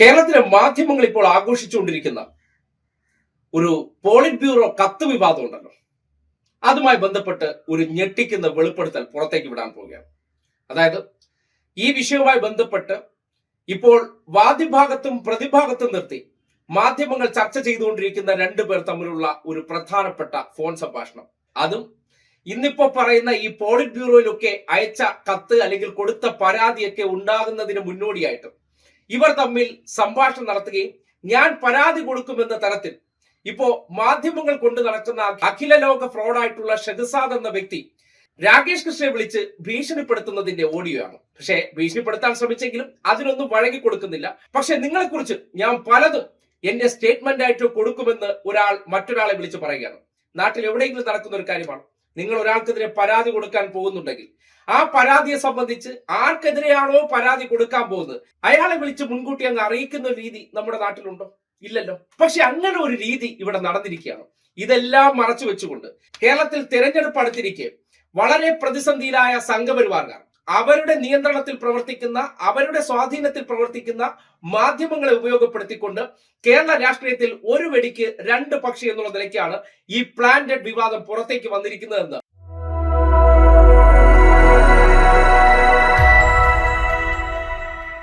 കേരളത്തിലെ മാധ്യമങ്ങൾ ഇപ്പോൾ ആഘോഷിച്ചുകൊണ്ടിരിക്കുന്ന ഒരു പോളിറ്റ് ബ്യൂറോ കത്ത് വിവാദം ഉണ്ടല്ലോ. അതുമായി ബന്ധപ്പെട്ട് ഒരു ഞെട്ടിക്കുന്ന വെളിപ്പെടുത്തൽ പുറത്തേക്ക് വിടാൻ പോവുകയാണ്. അതായത് ഈ വിഷയവുമായി ബന്ധപ്പെട്ട് ഇപ്പോൾ വാദിഭാഗത്തും പ്രതിഭാഗത്തും നിർത്തി മാധ്യമങ്ങൾ ചർച്ച ചെയ്തുകൊണ്ടിരിക്കുന്ന രണ്ടു പേർ തമ്മിലുള്ള ഒരു പ്രധാനപ്പെട്ട ഫോൺ സംഭാഷണം. അതും ഇന്നിപ്പോ പറയുന്ന ഈ പോളിറ്റ് ബ്യൂറോയിലൊക്കെ അയച്ച കത്ത് അല്ലെങ്കിൽ കൊടുത്ത പരാതിയൊക്കെ ഉണ്ടാകുന്നതിന് മുന്നോടിയായിട്ട് ഇവർ തമ്മിൽ സംഭാഷണം നടത്തുകയും ഞാൻ പരാതി കൊടുക്കുമെന്ന തരത്തിൽ ഇപ്പോ മാധ്യമങ്ങൾ കൊണ്ട് നടക്കുന്ന അഖില ലോക ഫ്രോഡായിട്ടുള്ള ഷെഹസാദ് എന്ന വ്യക്തി രാകേഷ് കൃഷ്ണയെ വിളിച്ച് ഭീഷണിപ്പെടുത്തുന്നതിന്റെ ഓഡിയോ ആണ്. പക്ഷേ ഭീഷണിപ്പെടുത്താൻ ശ്രമിച്ചെങ്കിലും അതിനൊന്നും വഴങ്ങി കൊടുക്കുന്നില്ല. പക്ഷെ നിങ്ങളെക്കുറിച്ച് ഞാൻ പലതും എന്റെ സ്റ്റേറ്റ്മെന്റ് ആയിട്ട് കൊടുക്കുമെന്ന് ഒരാൾ മറ്റൊരാളെ വിളിച്ച് പറയുകയാണ്. നാട്ടിൽ എവിടെയെങ്കിലും നടക്കുന്ന ഒരു കാര്യമാണ്. നിങ്ങൾ ഒരാൾക്കെതിരെ പരാതി കൊടുക്കാൻ പോകുന്നുണ്ടെങ്കിൽ ആ പരാതിയെ സംബന്ധിച്ച് ആർക്കെതിരെയാണോ പരാതി കൊടുക്കാൻ പോകുന്നത്? അയാളെ വിളിച്ച് മുൻകൂട്ടി അങ്ങ് അറിയിക്കുന്ന രീതി നമ്മുടെ നാട്ടിലുണ്ടോ? ഇല്ലല്ലോ. പക്ഷെ അങ്ങനെ ഒരു രീതി ഇവിടെ നടന്നിരിക്കുകയാണ്. ഇതെല്ലാം മറച്ചു വെച്ചുകൊണ്ട് കേരളത്തിൽ തെരഞ്ഞെടുപ്പ് അടുത്തിരിക്കെ വളരെ പ്രതിസന്ധിയിലായ സംഘപരിവാർകാർ അവരുടെ നിയന്ത്രണത്തിൽ പ്രവർത്തിക്കുന്ന അവരുടെ സ്വാധീനത്തിൽ പ്രവർത്തിക്കുന്ന മാധ്യമങ്ങളെ ഉപയോഗപ്പെടുത്തിക്കൊണ്ട് കേരള രാഷ്ട്രീയത്തിൽ ഒരു വെടിക്ക് രണ്ട് പക്ഷി എന്നുള്ള നിലയ്ക്കാണ് ഈ പ്ലാന്റഡ് വിവാദം പുറത്തേക്ക് വന്നിരിക്കുന്നതെന്ന്.